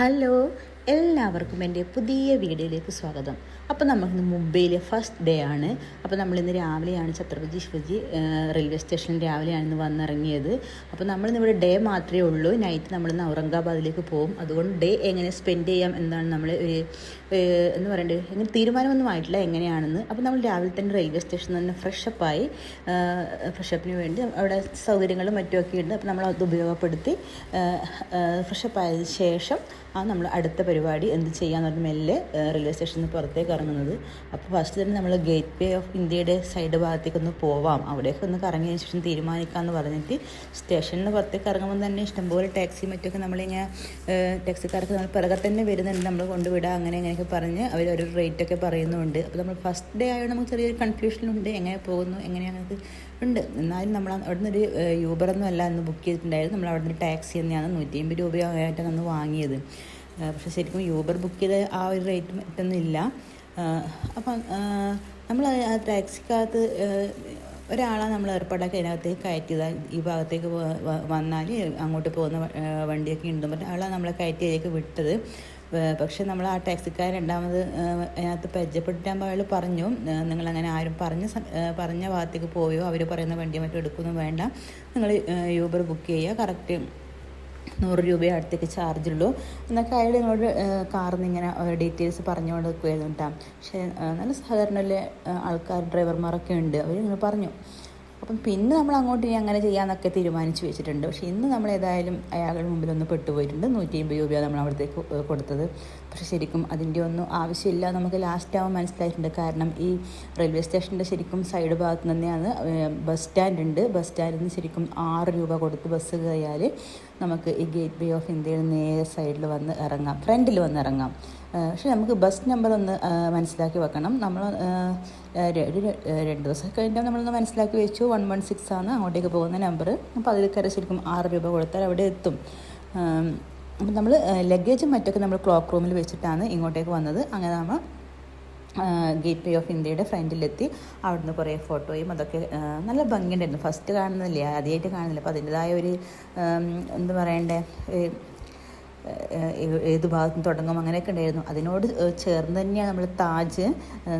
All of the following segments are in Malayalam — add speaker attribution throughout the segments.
Speaker 1: ഹലോ എല്ലാവർക്കും എന്റെ പുതിയ വീഡിയോയിലേക്ക് സ്വാഗതം. അപ്പോൾ നമുക്ക് മുംബൈയിലെ ഫസ്റ്റ് ഡേ ആണ്. അപ്പോൾ നമ്മളിന്ന് രാവിലെയാണ് ഛത്രപതി ശിവജി റെയിൽവേ സ്റ്റേഷനിൽ രാവിലെയാണ് വന്നിറങ്ങിയത്. അപ്പോൾ നമ്മളിന്ന് ഇവിടെ ഡേ മാത്രമേ ഉള്ളൂ. നൈറ്റ് നമ്മളിന്ന് ഔറംഗാബാദിലേക്ക് പോകും. അതുകൊണ്ട് ഡേ എങ്ങനെ സ്പെൻഡ് ചെയ്യാം എന്നാണ് നമ്മൾ എന്ന് പറയേണ്ടത് എങ്ങനെ തീരുമാനമൊന്നും ആയിട്ടില്ല എങ്ങനെയാണെന്ന്. അപ്പോൾ നമ്മൾ രാവിലെ തന്നെ റെയിൽവേ സ്റ്റേഷനിൽ തന്നെ ഫ്രഷപ്പായി ഫ്രഷപ്പിന് വേണ്ടി അവിടെ സൗകര്യങ്ങളും മറ്റുമൊക്കെ ഉണ്ട്. അപ്പോൾ നമ്മൾ അത് ഉപയോഗപ്പെടുത്തി ഫ്രഷപ്പായതിനു ശേഷം ആ നമ്മൾ അടുത്ത പരിപാടി എന്ത് ചെയ്യാന്ന് പറഞ്ഞ മെല്ലെ റെയിൽവേ സ്റ്റേഷനിൽ നിന്ന് പുറത്തേക്ക് ഇറങ്ങുന്നത്. അപ്പോൾ ഫസ്റ്റ് തന്നെ നമ്മൾ ഗേറ്റ് വേ ഓഫ് ഇന്ത്യയുടെ സൈഡ് ഭാഗത്തേക്ക് ഒന്ന് പോവാം. അവിടേക്ക് ഒന്ന് കറങ്ങിയതിന് ശേഷം തീരുമാനിക്കാമെന്ന് പറഞ്ഞിട്ട് സ്റ്റേഷനിൽ പുറത്തേക്ക് ഇറങ്ങുമ്പോൾ തന്നെ ഇഷ്ടംപോലെ ടാക്സി മറ്റൊക്കെ നമ്മളിങ്ങനെ ടാക്സിക്കാർക്ക് നമ്മൾ പിറകെ തന്നെ വരുന്നുണ്ട്. നമ്മൾ കൊണ്ടുവിടാം അങ്ങനെ അങ്ങനെയൊക്കെ പറഞ്ഞ് അവർ ഒരു റേറ്റൊക്കെ പറയുന്നുണ്ട്. അപ്പോൾ നമ്മൾ ഫസ്റ്റ് ഡേ ആയതുകൊണ്ട് നമുക്ക് ചെറിയൊരു കൺഫ്യൂഷനുണ്ട് എങ്ങനെ പോകുന്നു? എങ്ങനെയാണ് ഉണ്ട്. എന്നാലും നമ്മൾ അവിടെ ഒരു യൂബറൊന്നും അല്ല അന്ന് ബുക്ക് ചെയ്തിട്ടുണ്ടായിരുന്നു നമ്മൾ അവിടെ ടാക്സി തന്നെയാണ് നൂറ്റി അമ്പത് രൂപയായിട്ടാണ് അന്ന് വാങ്ങിയത്. പക്ഷേ ശരിക്കും യൂബർ ബുക്ക് ചെയ്ത ആ ഒരു റേറ്റ് മറ്റൊന്നുമില്ല അപ്പം നമ്മൾ ആ ടാക്സിക്കകത്ത് ഒരാളാണ് നമ്മൾ ഏർപ്പാടാക്കി അതിനകത്തേക്ക് കയറ്റിയത്. ഈ ഭാഗത്തേക്ക് വന്നാൽ അങ്ങോട്ട് പോകുന്ന വണ്ടിയൊക്കെ ഉണ്ടെന്ന് പറഞ്ഞാൽ ആളാണ് നമ്മളെ കയറ്റി അതിലേക്ക് വിട്ടത്. പക്ഷേ നമ്മൾ ആ ടാക്സിക്കാരൻ രണ്ടാമത് അതിനകത്ത് പരിചയപ്പെട്ടിട്ടാകുമ്പോൾ അയാൾ പറഞ്ഞു. നിങ്ങൾ അങ്ങനെ ആരും പറഞ്ഞ പറഞ്ഞ ഭാഗത്തേക്ക് പോയോ? അവർ പറയുന്ന വണ്ടി മറ്റും എടുക്കുന്നു വേണ്ട. നിങ്ങൾ യൂബർ ബുക്ക് ചെയ്യുക. കറക്റ്റ് നൂറ് രൂപയോ അടുത്തേക്ക് ചാർജുള്ളൂ എന്നൊക്കെ അയാൾ നിങ്ങളോട് കാറിൽ നിന്ന് ഇങ്ങനെ ഡീറ്റെയിൽസ് പറഞ്ഞു നിൽക്കുമായിരുന്നു കേട്ടോ. പക്ഷേ നല്ല സഹകരണമുള്ള ആൾക്കാർ ഡ്രൈവർമാരൊക്കെ ഉണ്ട്. അവർ ഇങ്ങനെ പറഞ്ഞു. അപ്പം പിന്നെ നമ്മൾ അങ്ങോട്ട് ഇനി അങ്ങനെ ചെയ്യാമെന്നൊക്കെ തീരുമാനിച്ചു വെച്ചിട്ടുണ്ട്. പക്ഷേ ഇന്ന് നമ്മൾ ഏതായാലും അയാളുടെ മുമ്പിൽ ഒന്ന് പെട്ടുപോയിട്ടുണ്ട്. നൂറ്റി അമ്പത് രൂപയാണ് നമ്മൾ അവിടത്തേക്ക് കൊടുത്തത്. പക്ഷേ ശരിക്കും അതിന്റെ ഒന്നും ആവശ്യമില്ല നമുക്ക് ലാസ്റ്റ് ആവാൻ മനസ്സിലായിട്ടുണ്ട്. കാരണം ഈ റെയിൽവേ സ്റ്റേഷന്റെ ശരിക്കും സൈഡ് ഭാഗത്ത് തന്നെയാണ് ബസ് സ്റ്റാൻഡ് ഉണ്ട്. ബസ് സ്റ്റാൻഡിൽ നിന്ന് ശരിക്കും ആറ് രൂപ കൊടുത്ത് ബസ് കയറിയാൽ നമുക്ക് ഈ ഗേറ്റ് വേ ഓഫ് ഇന്ത്യയിൽ നേരെ സൈഡിൽ വന്ന് ഇറങ്ങാം. ഫ്രണ്ടിൽ വന്ന് ഇറങ്ങാം. പക്ഷെ നമുക്ക് ബസ് നമ്പർ ഒന്ന് മനസ്സിലാക്കി വെക്കണം. നമ്മൾ ഒരു രണ്ട് ദിവസം കഴിഞ്ഞാൽ നമ്മളൊന്ന് മനസ്സിലാക്കി വെച്ചു. വൺ വൺ സിക്സ് ആണ് അങ്ങോട്ടേക്ക് പോകുന്ന നമ്പർ അപ്പോൾ അതിൽ കയറി ശരിക്കും ആറ് രൂപ കൊടുത്താൽ അവിടെ എത്തും. അപ്പം നമ്മൾ ലഗേജും മറ്റൊക്കെ നമ്മൾ ക്ലോക്ക് റൂമിൽ വെച്ചിട്ടാണ് ഇങ്ങോട്ടേക്ക് വന്നത്. അങ്ങനെ നമ്മൾ ഗേറ്റ് വേ ഓഫ് ഇന്ത്യയുടെ ഫ്രണ്ടിലെത്തി. അവിടുന്ന് കുറേ ഫോട്ടോയും അതൊക്കെ നല്ല ഭംഗിയുണ്ടായിരുന്നു. ഫസ്റ്റ് കാണുന്നില്ല? ആദ്യമായിട്ട് കാണുന്നില്ല? അപ്പോൾ അതിന്റെതായ ഒരു എന്താ പറയണ്ടേ? ഏത് ഭാഗത്ത് നിന്ന് തുടങ്ങും അങ്ങനെയൊക്കെ ഉണ്ടായിരുന്നു. അതിനോട് ചേർന്ന് തന്നെയാണ് നമ്മൾ താജ്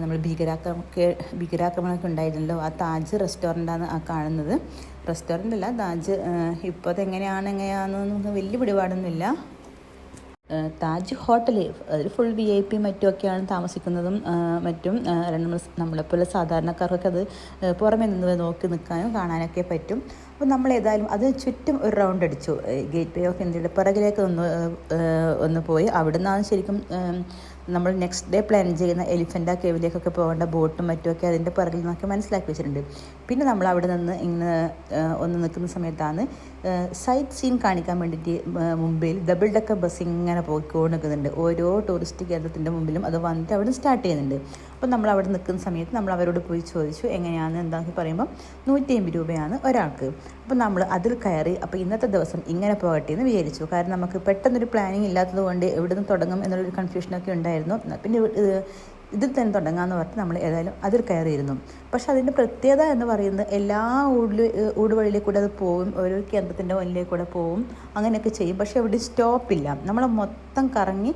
Speaker 1: നമ്മൾ ഭീകരാക്രമൊക്കെ ഭീകരാക്രമണമൊക്കെ ഉണ്ടായിരുന്നല്ലോ. ആ താജ് റെസ്റ്റോറന്റാണ് ആ കാണുന്നത്. റെസ്റ്റോറന്റ് അല്ല താജ് ഇപ്പോൾ അതെങ്ങനെയാണ് എങ്ങനെയാണെന്നൊന്നും വലിയ പിടിപാടൊന്നുമില്ല. താജ് ഹോട്ടൽ അതിൽ ഫുൾ വി ഐ പി മറ്റുമൊക്കെയാണ് താമസിക്കുന്നതും മറ്റും നമ്മൾ നമ്മളെപ്പോലെ സാധാരണക്കാർക്കൊക്കെ അത് പുറമെ നിന്ന് നോക്കി നിൽക്കാനും കാണാനൊക്കെ പറ്റും. അപ്പോൾ നമ്മൾ ഏതായാലും അത് ചുറ്റും ഒരു റൗണ്ട് അടിച്ചു. ഗേറ്റ് വേ ഓഫ് ഇന്ത്യയുടെ പിറകിലേക്ക് ഒന്ന് ഒന്ന് പോയി. അവിടെ നിന്നാണ് ശരിക്കും നമ്മൾ നെക്സ്റ്റ് ഡേ പ്ലാൻ ചെയ്യുന്ന എലിഫന്റ കേവിലേക്കൊക്കെ പോകേണ്ട ബോട്ടും മറ്റുമൊക്കെ അതിന്റെ പിറകിൽ നിന്നൊക്കെ മനസ്സിലാക്കി വെച്ചിട്ടുണ്ട്. പിന്നെ നമ്മൾ അവിടെ നിന്ന് ഇങ്ങനെ ഒന്ന് നിൽക്കുന്ന സമയത്താണ് സൈറ്റ് സീൻ കാണിക്കാൻ വേണ്ടിയിട്ട് മുംബൈയിൽ ഡബിൾ ഡക്കർ ബസ് ഇങ്ങനെ പോയിക്കൊണ്ട് നിൽക്കുന്നുണ്ട് ഓരോ ടൂറിസ്റ്റ് കേന്ദ്രത്തിന്റെ മുമ്പിലും അത് വന്നിട്ട് അവിടെ സ്റ്റാർട്ട് ചെയ്യുന്നുണ്ട്. അപ്പോൾ നമ്മൾ അവിടെ നിൽക്കുന്ന സമയത്ത് നമ്മൾ അവരോട് പോയി ചോദിച്ചു എങ്ങനെയാണ് എന്താണെന്ന് പറയുമ്പോൾ നൂറ്റി അമ്പത് രൂപയാണ് ഒരാൾക്ക്. അപ്പോൾ നമ്മൾ അതിൽ കയറി അപ്പോൾ ഇന്നത്തെ ദിവസം ഇങ്ങനെ പോകട്ടെ എന്ന് വിചാരിച്ചു. കാരണം നമുക്ക് പെട്ടെന്നൊരു പ്ലാനിങ് ഇല്ലാത്തത് കൊണ്ട് എവിടെ നിന്ന് തുടങ്ങും എന്നുള്ളൊരു കൺഫ്യൂഷനൊക്കെ ഉണ്ടായിരുന്നു. പിന്നെ ഇതിൽ തന്നെ തുടങ്ങാമെന്ന് പറഞ്ഞ് നമ്മൾ ഏതായാലും അതിൽ കയറിയിരുന്നു. പക്ഷേ അതിന്റെ പ്രത്യേകത എന്ന് പറയുന്നത് എല്ലാ ഊടിൽ ഊടുവഴിയിലേക്ക് കൂടെ അത് പോവും ഓരോ കേന്ദ്രത്തിന്റെ മുന്നിലേക്ക് കൂടെ പോവും അങ്ങനെയൊക്കെ ചെയ്യും. പക്ഷേ അവിടെ സ്റ്റോപ്പില്ല നമ്മൾ മൊത്തം കറങ്ങി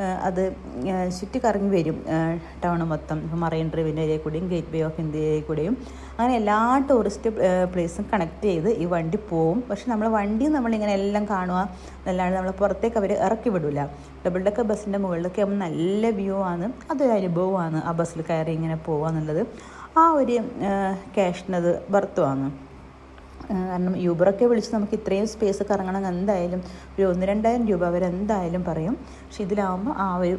Speaker 1: അത് ചുറ്റി കറങ്ങി വരും. ടൗൺ മൊത്തം. ഇപ്പോൾ മറൈൻ ഡ്രൈവിന്റെ ഏരിയ കൂടെയും ഗേറ്റ് വേ ഓഫ് ഇന്ത്യ കൂടെയും. അങ്ങനെ എല്ലാ ടൂറിസ്റ്റ് പ്ലേസും കണക്ട് ചെയ്ത് ഈ വണ്ടി പോവും. പക്ഷെ നമ്മൾ വണ്ടി നമ്മളിങ്ങനെ എല്ലാം കാണുക എന്നല്ലാണ്ട് നമ്മൾ പുറത്തേക്ക് അവർ ഇറക്കി വിടില്ല ഡബിൾ ഡെക്കർ ബസ്സിന്റെ മുകളിലൊക്കെ ആകുമ്പോൾ നല്ല വ്യൂ ആണ്. അതൊരു അനുഭവമാണ് ആ ബസ്സിൽ കയറി ഇങ്ങനെ പോവുക എന്നുള്ളത് ആ ഒരു ക്യാഷിനത് ഭർത്തുവാണ് കാരണം യൂബറൊക്കെ വിളിച്ച് നമുക്ക് ഇത്രയും സ്പേസ് കറങ്ങണം എന്തായാലും ഒരു ഒന്ന് രണ്ടായിരം രൂപ അവരെന്തായാലും പറയും. പക്ഷെ ഇതിലാവുമ്പോൾ ആ ഒരു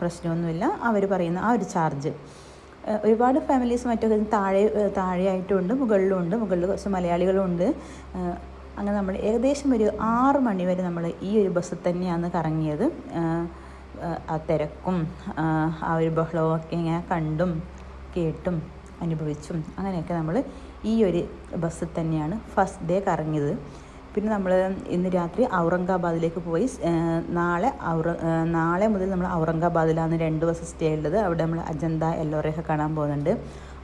Speaker 1: പ്രശ്നമൊന്നുമില്ല. അവർ പറയുന്ന ആ ഒരു ചാർജ് ഒരുപാട് ഫാമിലീസ് മറ്റൊക്കെ താഴെ താഴെയായിട്ടും ഉണ്ട് മുകളിലും ഉണ്ട് മുകളിൽ കുറച്ച് മലയാളികളും ഉണ്ട് അങ്ങനെ നമ്മൾ ഏകദേശം ഒരു ആറ് മണി വരെ നമ്മൾ ഈ ഒരു ബസ്സിൽ തന്നെയാണ് കറങ്ങിയത്. ആ തിരക്കും ആ ഒരു ബഹളവും ഒക്കെ ഇങ്ങനെ കണ്ടും കേട്ടും അനുഭവിച്ചും അങ്ങനെയൊക്കെ നമ്മൾ ഈ ഒരു ബസ്സിൽ തന്നെയാണ് ഫസ്റ്റ് ഡേ കറങ്ങിയത്. പിന്നെ നമ്മൾ ഇന്ന് രാത്രി ഔറംഗാബാദിലേക്ക് പോയി. നാളെ ഔറ നാളെ മുതൽ നമ്മൾ ഔറംഗാബാദിലാണ് രണ്ട് ദിവസം സ്റ്റേ ഉള്ളത്. അവിടെ നമ്മൾ അജന്ത എല്ലോറയൊക്കെ കാണാൻ പോകുന്നുണ്ട്.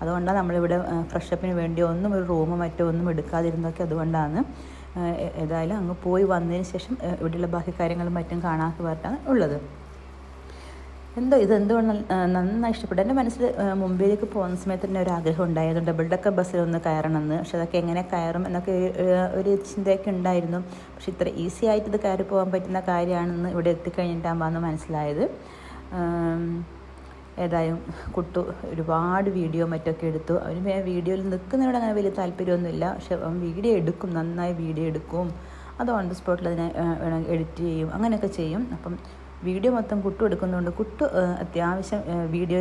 Speaker 1: അതുകൊണ്ടാണ് നമ്മളിവിടെ ഫ്രഷപ്പിന് വേണ്ടി ഒന്നും ഒരു റൂമോ മറ്റോ ഒന്നും എടുക്കാതിരുന്നതൊക്കെ അതുകൊണ്ടാണ് ഏതായാലും അങ്ങ് പോയി വന്നതിന് ശേഷം ഇവിടെയുള്ള ബാക്കി കാര്യങ്ങളും മറ്റും കാണാൻ പറഞ്ഞാണ് ഉള്ളത്. എന്തോ ഇത് എന്തുകൊണ്ട് നന്നായി ഇഷ്ടപ്പെട്ടു. എന്റെ മനസ്സിൽ മുംബൈയിലേക്ക് പോകുന്ന സമയത്ത് തന്നെ ഒരു ആഗ്രഹം ഉണ്ടായിരുന്നു. ഡബിൾ ഡെക്കർ ബസ്സിൽ ഒന്ന് കയറണമെന്ന്. പക്ഷെ അതൊക്കെ എങ്ങനെ കയറും എന്നൊക്കെ ഒരു, ചിന്തയൊക്കെ ഉണ്ടായിരുന്നു. പക്ഷെ ഇത്ര ഈസി ആയിട്ട് ഇത് കയറി പോകാൻ പറ്റുന്ന കാര്യമാണെന്ന് ഇവിടെ എത്തിക്കഴിഞ്ഞിട്ടാകുമ്പോൾ മനസ്സിലായത്. ഏതായാലും കുട്ടു ഒരുപാട് വീഡിയോ മറ്റൊക്കെ എടുത്തു. അവന് വീഡിയോയിൽ നിൽക്കുന്നതിനോട് അങ്ങനെ വലിയ താല്പര്യമൊന്നുമില്ല. പക്ഷെ അവൻ വീഡിയോ എടുക്കും നന്നായി വീഡിയോ എടുക്കും. അത് ഓൺ ദി സ്പോട്ടിൽ അതിനെ എഡിറ്റ് ചെയ്യും. അങ്ങനെയൊക്കെ ചെയ്യും. അപ്പം വീഡിയോ മൊത്തം കുട്ടു എടുക്കുന്നതുകൊണ്ട് കുട്ടു അത്യാവശ്യം വീഡിയോ വീഡിയോ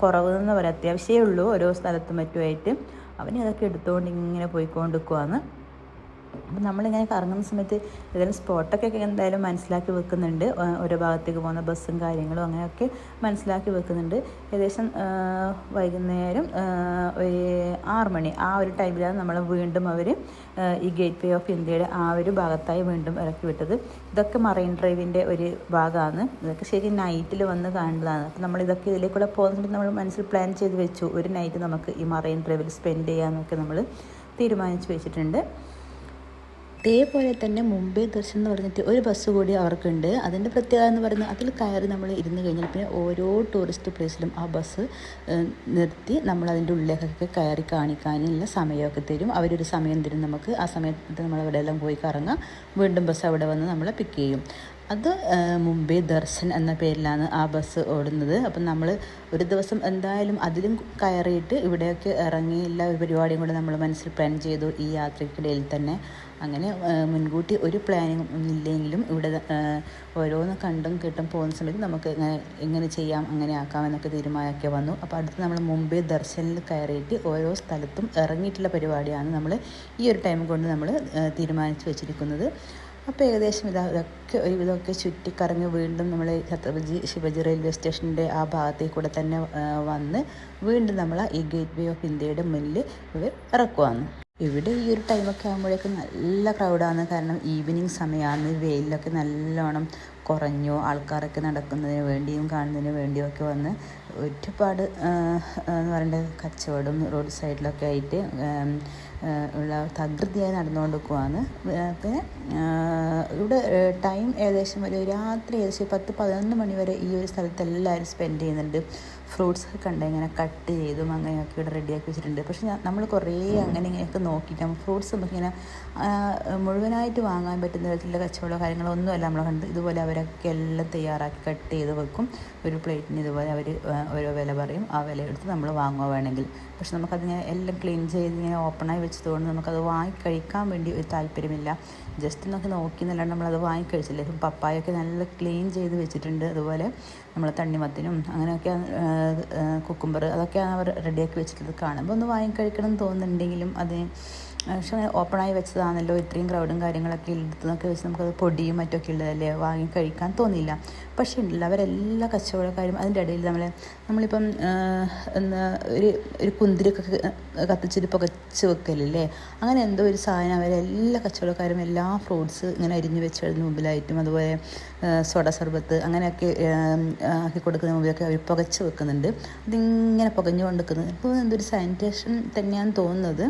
Speaker 1: കുറവെന്ന് പറയാം അത്യാവശ്യമേ ഉള്ളൂ. ഓരോ സ്ഥലത്തും മറ്റുമായിട്ട് അവനെ അതൊക്കെ എടുത്തുകൊണ്ട് ഇങ്ങനെ പോയിക്കൊണ്ടിരിക്കുവാന്ന് അപ്പം നമ്മളിങ്ങനെ കറങ്ങുന്ന സമയത്ത് ഏതെങ്കിലും സ്പോട്ടൊക്കെ എന്തായാലും മനസ്സിലാക്കി വെക്കുന്നുണ്ട്. ഓരോ ഭാഗത്തേക്ക് പോകുന്ന ബസ്സും കാര്യങ്ങളും അങ്ങനെയൊക്കെ മനസ്സിലാക്കി വെക്കുന്നുണ്ട്. ഏകദേശം വൈകുന്നേരം ഒരു ആറ് മണി ആ ഒരു ടൈമിലാണ് നമ്മൾ വീണ്ടും അവർ ഈ ഗേറ്റ് വേ ഓഫ് ഇന്ത്യയുടെ ആ ഒരു ഭാഗത്തായി വീണ്ടും ഇറക്കി വിട്ടത്. ഇതൊക്കെ മറൈൻ ഡ്രൈവിന്റെ ഒരു ഭാഗമാണ്. ഇതൊക്കെ ശരി നൈറ്റിൽ വന്ന് കാണുന്നതാണ്. അപ്പം നമ്മൾ ഇതൊക്കെ ഇതിലേക്കൂടെ പോകുന്ന സമയത്ത് നമ്മൾ മനസ്സിൽ പ്ലാൻ ചെയ്ത് വെച്ചു. ഒരു നൈറ്റ് നമുക്ക് ഈ മറൈൻ ഡ്രൈവിൽ സ്പെൻഡ് ചെയ്യാമെന്നൊക്കെ നമ്മൾ തീരുമാനിച്ചു വെച്ചിട്ടുണ്ട്. അതേപോലെ തന്നെ മുംബൈ ദർശൻ എന്ന് പറഞ്ഞിട്ട് ഒരു ബസ് കൂടി അവർക്കുണ്ട്. അതിന്റെ പ്രത്യേകത എന്ന് പറയുന്നത് അതിൽ കയറി നമ്മൾ ഇരുന്ന് കഴിഞ്ഞാൽ പിന്നെ ഓരോ ടൂറിസ്റ്റ് പ്ലേസിലും ആ ബസ് നിർത്തി നമ്മൾ അതിന്റെ ഉള്ളിലേക്കൊക്കെ കയറി കാണിക്കാനുള്ള സമയമൊക്കെ തരും. അവരൊരു സമയം തരും നമുക്ക്. ആ സമയത്ത് നമ്മൾ അവിടെ എല്ലാം പോയി കറങ്ങാം. വീണ്ടും ബസ് അവിടെ വന്ന് നമ്മളെ പിക്ക് ചെയ്യും. അത് മുംബൈ ദർശൻ എന്ന പേരിലാണ് ആ ബസ് ഓടുന്നത്. അപ്പം നമ്മൾ ഒരു ദിവസം എന്തായാലും അതിലും കയറിയിട്ട് ഇവിടെയൊക്കെ ഇറങ്ങി എല്ലാ പരിപാടിയും കൂടെ നമ്മൾ മനസ്സിൽ പ്ലാൻ ചെയ്തു ഈ യാത്രയ്ക്കിടയിൽ തന്നെ. അങ്ങനെ മുൻകൂട്ടി ഒരു പ്ലാനിങ് ഇല്ലെങ്കിലും ഇവിടെ ഓരോന്ന് കണ്ടും കേട്ടും പോകുന്ന സമയത്ത് നമുക്ക് എങ്ങനെ ചെയ്യാം അങ്ങനെ ആക്കാം എന്നൊക്കെ തീരുമാനമൊക്കെ വന്നു. അപ്പോൾ അടുത്ത് നമ്മൾ മുംബൈ ദർശനിൽ കയറിയിട്ട് ഓരോ സ്ഥലത്തും ഇറങ്ങിയിട്ടുള്ള പരിപാടിയാണ് നമ്മൾ ഈ ഒരു ടൈം കൊണ്ട് നമ്മൾ തീരുമാനിച്ചു തീരുമാനിച്ച് വെച്ചിരിക്കുന്നത്. അപ്പോൾ ഏകദേശം ഇതാ ഇതൊക്കെ ഒരു ഇതൊക്കെ ചുറ്റിക്കറങ്ങി വീണ്ടും നമ്മൾ ഛത്രപതി ശിവജി റെയിൽവേ സ്റ്റേഷന്റെ ആ ഭാഗത്തേക്ക് കൂടെ തന്നെ വന്ന് വീണ്ടും നമ്മൾ ഈ ഗേറ്റ് വേ ഓഫ് ഇന്ത്യയുടെ മുന്നിൽ ഇവർ ഇറക്കുവാണ്. ഇവിടെ ഈ ഒരു ടൈമൊക്കെ ആകുമ്പോഴേക്കും നല്ല ക്രൗഡാണ് കാരണം ഈവനിങ് സമയമാണ് വെയിലൊക്കെ നല്ലോണം കുറഞ്ഞു. ആൾക്കാരൊക്കെ നടക്കുന്നതിന് വേണ്ടിയും കാണുന്നതിന് വേണ്ടിയും ഒക്കെ വന്ന് ഒരുപാട് എന്ന് പറയേണ്ടത് കച്ചവടം റോഡ് സൈഡിലൊക്കെ ആയിട്ട് ഉള്ള തകൃതിയായി നടന്നുകൊണ്ടിരിക്കുവാണ്. പിന്നെ ഇവിടെ ടൈം ഏകദേശം ഒരു രാത്രി ഏകദേശം പത്ത് പതിനൊന്ന് മണി വരെ ഈ ഒരു സ്ഥലത്ത് എല്ലാവരും സ്പെൻഡ് ചെയ്യുന്നുണ്ട്. ഫ്രൂട്ട്സ് കണ്ട് ഇങ്ങനെ കട്ട് ചെയ്തും അങ്ങനെയൊക്കെ ഇവിടെ റെഡിയാക്കി വെച്ചിട്ടുണ്ട്. പക്ഷെ നമ്മൾ കുറേ അങ്ങനെ ഇങ്ങനെയൊക്കെ നോക്കിയിട്ട് ഫ്രൂട്ട്സ് നമുക്കിങ്ങനെ ഇങ്ങനെ മുഴുവനായിട്ട് വാങ്ങാൻ പറ്റുന്ന തരത്തിലുള്ള കച്ചവടമോ കാര്യങ്ങളോ ഒന്നുമല്ല നമ്മൾ കണ്ട്. ഇതുപോലെ അവരൊക്കെ എല്ലാം തയ്യാറാക്കി കട്ട് ചെയ്ത് വെക്കും. ഒരു പ്ലേറ്റിന് ഇതുപോലെ അവർ ഓരോ വില പറയും. ആ വില എടുത്ത് നമ്മൾ വാങ്ങുക വേണമെങ്കിൽ. പക്ഷെ നമുക്കതിങ്ങനെ എല്ലാം ക്ലീൻ ചെയ്ത് ഇങ്ങനെ ഓപ്പണായി വെച്ചതുകൊണ്ട് നമുക്കത് വാങ്ങി കഴിക്കാൻ വേണ്ടി ഒരു താല്പര്യമില്ല. ജസ്റ്റ് നമുക്ക് നോക്കി എന്നല്ലാണ്ട് നമ്മളത് വാങ്ങി കഴിച്ചില്ല. ഇപ്പം പപ്പായൊക്കെ നല്ല ക്ലീൻ ചെയ്ത് വെച്ചിട്ടുണ്ട്. അതുപോലെ നമ്മൾ തണ്ണിമത്തിനും അങ്ങനെയൊക്കെ കുക്കുംബർ അതൊക്കെയാണ് അവർ റെഡിയാക്കി വെച്ചിട്ടുള്ളത് കാണുമ്പോൾ ഒന്ന് വാങ്ങി കഴിക്കണം എന്ന് തോന്നുന്നുണ്ടെങ്കിലും അത് പക്ഷേ ഓപ്പണായി വെച്ചതാണല്ലോ. ഇത്രയും ക്രൗഡും കാര്യങ്ങളൊക്കെ എടുത്തെന്നൊക്കെ വെച്ച് നമുക്കത് പൊടിയും മറ്റൊക്കെ ഉള്ളതല്ലേ? വാങ്ങി കഴിക്കാൻ തോന്നിയില്ല. പക്ഷേ ഉണ്ടല്ലോ അവരെല്ലാ കച്ചവടക്കാരും അതിന്റെ ഇടയിൽ നമ്മൾ നമ്മളിപ്പം എന്താ ഒരു ഒരു കുന്തിരിക്കൊക്കെ കത്തിച്ചൊരു പുകച്ച് വെക്കലില്ലേ? അങ്ങനെ എന്തോ ഒരു സാധനം അവരെല്ലാ കച്ചവടക്കാരും എല്ലാ ഫ്രൂട്ട്സ് ഇങ്ങനെ അരിഞ്ഞു വെച്ചതിന് മുമ്പിലായിട്ടും അതുപോലെ സോഡ സർബത്ത് അങ്ങനെയൊക്കെ ആക്കി കൊടുക്കുന്ന മുമ്പിലൊക്കെ അവർ പുകച്ച് വെക്കുന്നുണ്ട്. അതിങ്ങനെ പുകഞ്ഞു കൊണ്ടിരിക്കുന്നത് ഇപ്പോൾ എന്തൊരു സാനിറ്റേഷൻ തന്നെയാണ് തോന്നുന്നത്.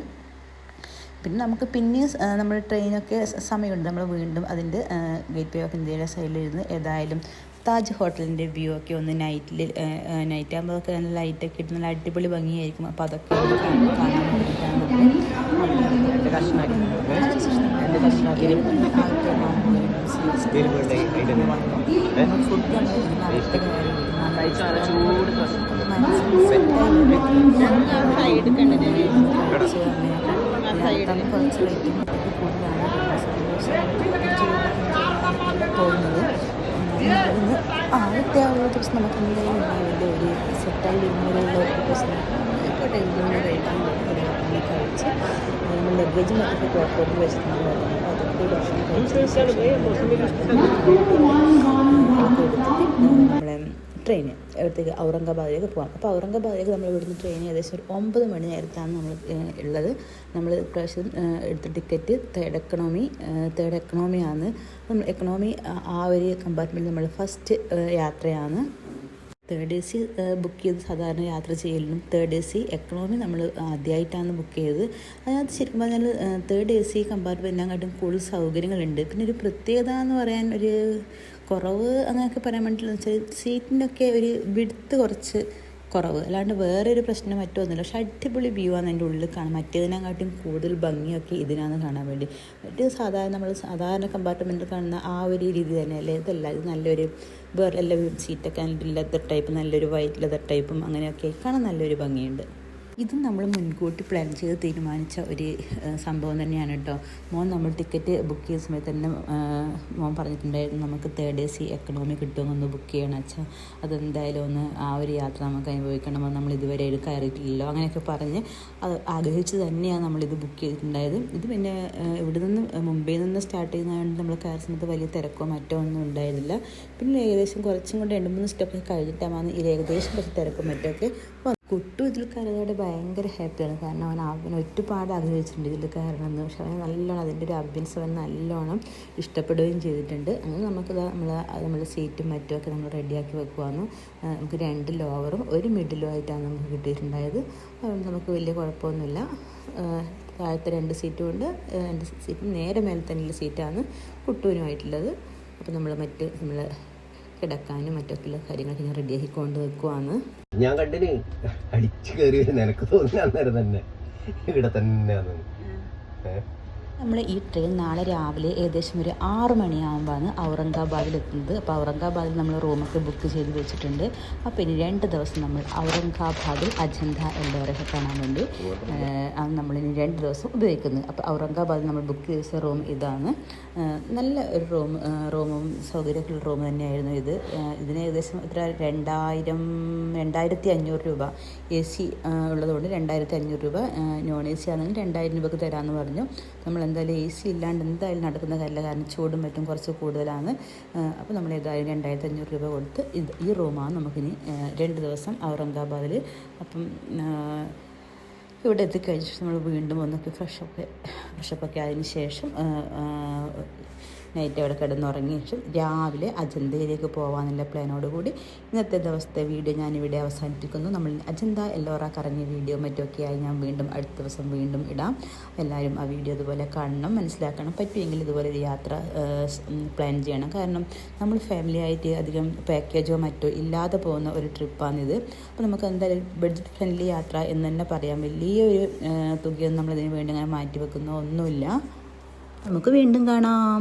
Speaker 1: പിന്നെ നമുക്ക് പിന്നെയും നമ്മൾ ട്രെയിനൊക്കെ സമയമുണ്ട്. നമ്മൾ വീണ്ടും അതിന്റെ ഗേറ്റ് വേ ഓഫ് ഇന്ത്യയുടെ സൈഡിലിരുന്ന് ഏതായാലും താജ് ഹോട്ടലിന്റെ വ്യൂ ഒക്കെ ഒന്ന് നൈറ്റിൽ നൈറ്റ് ആകുമ്പോഴൊക്കെ നല്ല ലൈറ്റൊക്കെ ഇട്ട് നല്ല അടിപൊളി ഭംഗിയായിരിക്കും. അപ്പോൾ അതൊക്കെ കാണാൻ കാണാൻ കൂടുതലാണ് തോന്നുന്നത് ഇന്ന് ആദ്യത്തെ ആ ഒരു ദിവസം നമുക്ക് എന്തായാലും ഉണ്ടാവില്ല ഒരു സെറ്റായി വരുന്നതിലുള്ള ഒരു ദിവസം ആയിക്കോട്ടെ കഴിക്കാൻ പറ്റും കഴിച്ച് നമ്മൾ ലഗേജും മറ്റൊക്കെ എയർപോർട്ടിൽ വെച്ചിട്ടുണ്ട് അപ്പോൾ അതൊക്കെ ഭക്ഷണം ശേഷം നമ്മളെ ട്രെയിൻ എവിടത്തേക്ക് ഔറംഗാബാദിലേക്ക് പോകാം അപ്പോൾ ഔറംഗാബാദിലേക്ക് നമ്മൾ ഇവിടുന്ന് ട്രെയിൻ ഏകദേശം ഒരു ഒമ്പത് മണി നേരത്താണ് നമ്മൾ ഉള്ളത്. നമ്മൾ ഇപ്രാവശ്യം ഏഹ്, എടുത്ത ടിക്കറ്റ് തേർഡ് എക്കണോമി തേർഡ് എക്കണോമിയാണ് നമ്മൾ എക്കണോമി ആ ഒരു കമ്പാർട്ട്മെന്റ് നമ്മൾ ഫസ്റ്റ് യാത്രയാണ്. തേർഡ് എ സി ബുക്ക് ചെയ്ത് സാധാരണ യാത്ര ചെയ്യലിനും തേർഡ് എ സി എക്കണോമി നമ്മൾ ആദ്യമായിട്ടാണ് ബുക്ക് ചെയ്തത്. അതിനകത്ത് ശരിക്കും പറഞ്ഞാൽ തേർഡ് എ സി കമ്പാർട്ട്മെന്റിനെക്കാട്ടും കൂടുതൽ സൗകര്യങ്ങളുണ്ട്. പിന്നെ ഒരു പ്രത്യേകത എന്ന് പറയാൻ ഒരു കുറവ് അങ്ങനെയൊക്കെ പറയാൻ വേണ്ടിയിട്ടെന്ന് വെച്ചാൽ സീറ്റിന്റെയൊക്കെ ഒരു വിടുത്ത് കുറച്ച് കുറവ്. അല്ലാണ്ട് വേറെ ഒരു പ്രശ്നം മറ്റൊന്നുമില്ല. പക്ഷെ അടിപൊളി വ്യൂ ആണ് എന്റെ ഉള്ളിൽ കാണാൻ. മറ്റേതിനെക്കാട്ടും കൂടുതൽ ഭംഗിയൊക്കെ ഇതിനാണ് കാണാൻ വേണ്ടി. മറ്റേ സാധാരണ നമ്മൾ സാധാരണ കമ്പാർട്ട്മെന്റിൽ കാണുന്ന ആ ഒരു രീതി തന്നെ അല്ലേ ഇതല്ല. ഇത് നല്ലൊരു വേറെ എല്ലാ സീറ്റൊക്കെ ലെതർ ടൈപ്പ് നല്ലൊരു വൈറ്റ് ലെതർ ടൈപ്പും അങ്ങനെയൊക്കെ കാണാൻ നല്ലൊരു ഭംഗിയുണ്ട്. ഇതും നമ്മൾ മുൻകൂട്ടി പ്ലാൻ ചെയ്ത് തീരുമാനിച്ച ഒരു സംഭവം തന്നെയാണ് കേട്ടോ മോൻ നമ്മൾ ടിക്കറ്റ് ബുക്ക് ചെയ്ത സമയത്ത് തന്നെ മോൻ പറഞ്ഞിട്ടുണ്ടായിരുന്നു നമുക്ക് തേർഡ് എ സി എക്കണോമി കിട്ടുമെന്നൊന്ന് ബുക്ക് ചെയ്യണം അച്ഛാ. അതെന്തായാലും ഒന്ന് ആ ഒരു യാത്ര നമുക്ക് അനുഭവിക്കണം നമ്മൾ ഇതുവരെ ഇത് കയറിയിട്ടില്ലല്ലോ അങ്ങനെയൊക്കെ പറഞ്ഞ് അത് ആഗ്രഹിച്ച് തന്നെയാണ് നമ്മളിത് ബുക്ക് ചെയ്തിട്ടുണ്ടായത്. ഇത് പിന്നെ ഇവിടെ നിന്ന് മുംബൈയിൽ നിന്ന് സ്റ്റാർട്ട് ചെയ്യുന്നതുകൊണ്ട് നമ്മൾ കയറി സമയത്ത് വലിയ തിരക്കോ മറ്റോ ഒന്നും ഉണ്ടായിരുന്നില്ല. പിന്നെ ഏകദേശം കുറച്ചും കൂടെ രണ്ട് മൂന്ന് സ്റ്റെപ്പ് കഴിഞ്ഞിട്ടാണ് ഈ ഏകദേശം കുറച്ച് തിരക്കും മറ്റൊക്കെ. കുട്ടു ഇതിൽ കയറിയതോടെ ഭയങ്കര ഹാപ്പിയാണ് കാരണം അവൻ അവൻ ഒരുപാട് ആഗ്രഹിച്ചിട്ടുണ്ട് ഇതിൽ കയറണമെന്ന്. പക്ഷെ അവൻ നല്ലോണം അതിന്റെ ഒരു അഭ്യൻസ് അവൻ നല്ലോണം ഇഷ്ടപ്പെടുകയും ചെയ്തിട്ടുണ്ട്. അങ്ങനെ നമുക്കത് നമ്മൾ നമ്മുടെ സീറ്റും മറ്റും ഒക്കെ നമ്മൾ റെഡിയാക്കി വെക്കുവാന്ന് നമുക്ക് രണ്ട് ലോവറും ഒരു മിഡിലും ആയിട്ടാണ് നമുക്ക് കിട്ടിയിട്ടുണ്ടായത്. അതുകൊണ്ട് നമുക്ക് വലിയ കുഴപ്പമൊന്നുമില്ല. താഴത്തെ രണ്ട് സീറ്റും ഉണ്ട്. രണ്ട് സീറ്റും നേരെ മേലെ തന്നെയുള്ള സീറ്റാണ് കുട്ടുവിനുമായിട്ടുള്ളത്. അപ്പോൾ നമ്മൾ മറ്റ് നമ്മൾ കിടക്കാനും മറ്റൊക്കെ കാര്യങ്ങളൊക്കെ ഞാൻ റെഡിയാക്കി കൊണ്ട് വെക്കുവാണ്.
Speaker 2: ഞാൻ കണ്ടിന് അടിച്ചു കയറി നിനക്ക് തോന്നി അന്നേരം തന്നെ. ഇവിടെ തന്നെയാണ് ഏഹ്
Speaker 1: നമ്മൾ ഈ ട്രെയിൻ നാളെ രാവിലെ ഏകദേശം ഒരു ആറ് മണിയാകുമ്പോഴാണ് ഔറംഗാബാദിൽ എത്തുന്നത് അപ്പോൾ ഔറംഗാബാദിൽ നമ്മൾ റൂമൊക്കെ ബുക്ക് ചെയ്ത് വെച്ചിട്ടുണ്ട്. അപ്പോൾ ഇനി രണ്ട് ദിവസം നമ്മൾ ഔറംഗാബാദിൽ അജന്ത എല്ലോറൊക്കെ കാണാൻ വേണ്ടി നമ്മളിനി രണ്ട് ദിവസം ഉപയോഗിക്കുന്നത് അപ്പോൾ ഔറംഗാബാദിൽ നമ്മൾ ബുക്ക് ചെയ്ത റൂം ഇതാണ്. നല്ല ഒരു റൂം റൂമും സൗകര്യമുള്ള റൂം തന്നെയായിരുന്നു ഇത്. ഇതിന് ഏകദേശം എത്ര? രണ്ടായിരം രണ്ടായിരത്തി അഞ്ഞൂറ് രൂപ. എ സി ഉള്ളതുകൊണ്ട് രണ്ടായിരത്തി അഞ്ഞൂറ് രൂപ നോൺ എ സി ആണെങ്കിൽ രണ്ടായിരം രൂപക്ക് തരാമെന്ന് പറഞ്ഞു. നമ്മൾ എന്തായാലും എ സി ഇല്ലാണ്ട് എന്തായാലും നടക്കുന്ന കാര്യമില്ല. കാരണം ചൂടും മറ്റും കുറച്ച് കൂടുതലാണ്. അപ്പോൾ നമ്മൾ ഏതായാലും രണ്ടായിരത്തി അഞ്ഞൂറ് രൂപ കൊടുത്ത് ഇത് ഈ റൂമാണ് നമുക്കിനി രണ്ട് ദിവസം ഔറംഗാബാദിൽ അപ്പം ഇവിടെ എത്തിക്കഴിഞ്ഞ ശേഷം നമ്മൾ വീണ്ടും ഒന്നൊക്കെ ഫ്രഷപ്പ് ഫ്രഷപ്പൊക്കെ ആയതിന് ശേഷം നൈറ്റ് അവിടെ കിടന്നുറങ്ങിയ ശേഷം രാവിലെ അജന്തയിലേക്ക് പോകാമെന്നുള്ള പ്ലാനോട് കൂടി ഇന്നത്തെ ദിവസത്തെ വീഡിയോ ഞാനിവിടെ അവസാനിപ്പിക്കുന്നു. നമ്മൾ അജന്ത എല്ലോറ കറങ്ങിയ വീഡിയോ മറ്റൊക്കെയായി ഞാൻ വീണ്ടും അടുത്ത ദിവസം വീണ്ടും ഇടാം. എല്ലാവരും ആ വീഡിയോ ഇതുപോലെ കാണണം മനസ്സിലാക്കണം. പറ്റുമെങ്കിൽ ഇതുപോലെ ഒരു യാത്ര പ്ലാൻ ചെയ്യണം. കാരണം നമ്മൾ ഫാമിലി ആയിട്ട് അധികം പാക്കേജോ മറ്റോ ഇല്ലാതെ പോകുന്ന ഒരു ട്രിപ്പാണിത്. അപ്പോൾ നമുക്ക് എന്തായാലും ബഡ്ജറ്റ് ഫ്രണ്ട്ലി യാത്ര എന്ന് തന്നെ പറയാം. വലിയൊരു തുകയൊന്നും നമ്മളതിന് വേണ്ടി അങ്ങനെ മാറ്റി വെക്കുന്ന ഒന്നുമില്ല. നമുക്ക് വീണ്ടും കാണാം.